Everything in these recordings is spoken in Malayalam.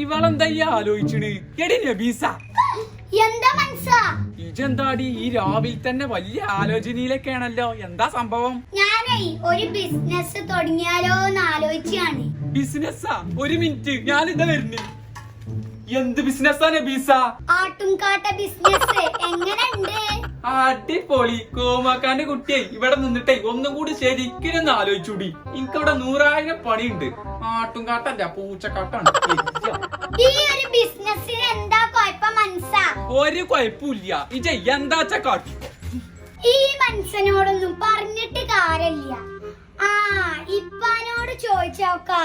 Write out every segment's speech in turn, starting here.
ഇവളെന്താ ഈ ആലോചിച്ചണ്? എടി നബീസ. എന്താ മനസ്സാ? ഇജെന്താടി ഈ രാവിലെ തന്നെ വലിയ ആലോചനയിലൊക്കെയാണല്ലോ. എന്താ സംഭവം? ഞാനേ ഒരു ബിസിനസ് തുടങ്ങിയാലോ എന്ന് ആലോചിച്ചാണ് ബിസിനസ്സാ ഒരു മിനിറ്റ് ഞാൻ ഇതാ വരുന്നു. എന്ത് ബിസിനസ്സാ നബീസ? ആട്ടുംകാട്ട ബിസിനസ് എങ്ങനെയുണ്ട് അടിപൊളി. കോമാക്കാന്റെ കുട്ടിയെ ഇവിടെ നിന്നിട്ടേ ഒന്നും കൂടി ശരിക്കും ഒന്ന് ആലോചിച്ചൂടി. എനിക്കവിടെ നൂറായിരം പണിയുണ്ട്. ആട്ടും കാട്ടല്ല പൂച്ചക്കാട്ടാണ് ഈ ഒരു ബിസിനസ്സിന് എന്താ കുഴപ്പം മനസ്സാ ഒരു കുഴപ്പമില്ല. ഇജ എന്താച്ച കാട്ടി ഈ മനുഷ്യനോടൊന്നും പറഞ്ഞിട്ട് കാര്യമില്ല. ആ ഇപ്പാനോട് ചോദിച്ചോക്കാ.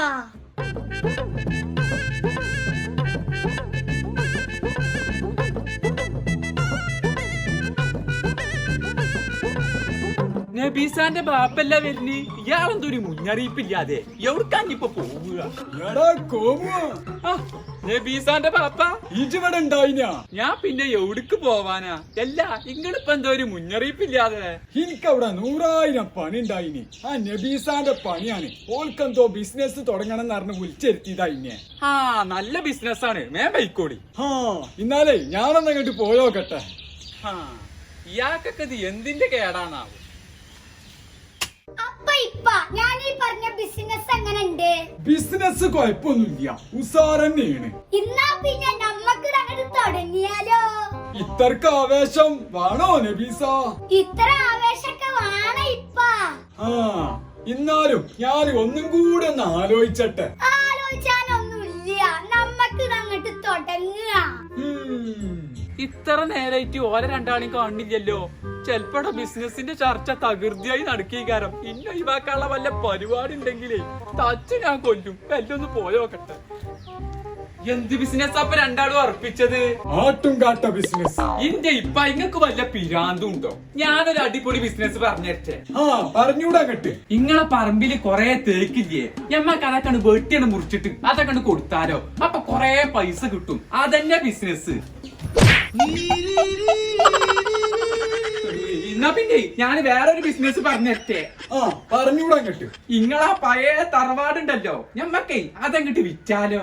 നബീസാന്റെ ബാപ്പല്ല വരുന്ന്? ഇയാളെന്തോ ഒരു മുന്നറിയിപ്പില്ലാതെ എവിടുക്കാഞ്ഞിപ്പൊ പോവുക? എടാ കോമു ആ, നബീസാന്റെ ബാപ്പ. ഇജിവിടെ ഉണ്ടായിനാ? ഞാൻ പിന്നെ എവിടക്ക് പോവാനാ? അല്ല ഇങ്ങളിപ്പോ എന്തോ ഒരു മുന്നറിയിപ്പില്ലാതെ? എനിക്കവിടെ നൂറായിരം പണി ഉണ്ടായിനി. ആ നബീസാന്റെ പണിയാണ്. ഓൾക്കെന്തോ ബിസിനസ് തുടങ്ങണം എന്ന് പറഞ്ഞ് വിളിച്ചെരുത്തിയതാ ഇന്നെ ആ നല്ല ബിസിനസ് ആണ്. മേ ബൈക്കോടി ആ ഇന്നാലേ ഞാനൊന്നങ്ങോട്ട് പോയോക്കട്ടെ. ആ ഇയാൾക്കൊക്കെ ഇത് എന്തിന്റെ കേടാണാവും അപ്പൊ ഇപ്പ ഞാൻ ഈ പറഞ്ഞ ബിസിനസ് എങ്ങനെയുണ്ട് ബിസിനസ് കുഴപ്പമൊന്നുമില്ല. ഉസാറന്നെയാണ്. ഇന്നാ പിന്നെ നമ്മക്ക് അങ്ങോട്ട് തുടങ്ങിയാലോ? ഇത്രക്ക് ആവേശം വേണോ നബീസ? ഇത്ര ആവേശമൊക്കെ വേണം ഇപ്പ. ആ എന്നാലും ഞാൻ ഒന്നും കൂടെ ഒന്ന് ആലോചിച്ചട്ടെ. ആലോചിച്ചാനൊന്നുമില്ല നമ്മക്ക് അങ്ങോട്ട് തുടങ്ങുക. ഇത്ര നേരായിട്ട് ഓരോ രണ്ടാളും കാണില്ലല്ലോ. ചെലപ്പോടെ ബിസിനസിന്റെ ചർച്ച തകൃതിയായി നടക്കീകാരം. ഇന്ന ഒഴിവാക്കാനുള്ള വല്ല പരിപാടി ഉണ്ടെങ്കിലേ തച്ച് ഞാൻ കൊല്ലും. എല്ലൊന്ന് പോയോക്കട്ടെ എന്ത് ബിസിനസ് അപ്പൊ രണ്ടാളും അർപ്പിച്ചത് ആട്ടും കാട്ട ബിസിനസ് ഇന്റെ ഇപ്പൊ ഇങ്ങക്ക് വല്ല പിരാന്തും ഉണ്ടോ? ഞാനൊരു അടിപൊളി ബിസിനസ് പറഞ്ഞേ ആ പറഞ്ഞൂടാ അങ്ങട്ട്. ഇങ്ങളെ പറമ്പിൽ കൊറേ തേക്കില്ലേ? ഞമ്മക്ക് അതൊക്കെ വെട്ടിയാണ് മുറിച്ചിട്ട് അതൊക്കെ കൊടുത്താലോ? അപ്പൊ കൊറേ പൈസ കിട്ടും. അതന്നെ ബിസിനസ് എന്നാ പിന്നെ ഞാൻ വേറൊരു ബിസിനസ് പറഞ്ഞേ ആ പറഞ്ഞൂടാ അങ്ങോട്ട്. ഇങ്ങളാ പഴയ തറവാടുണ്ടല്ലോ. ഞമ്മക്കേ അതങ്ങട്ട് വിറ്റാലോ?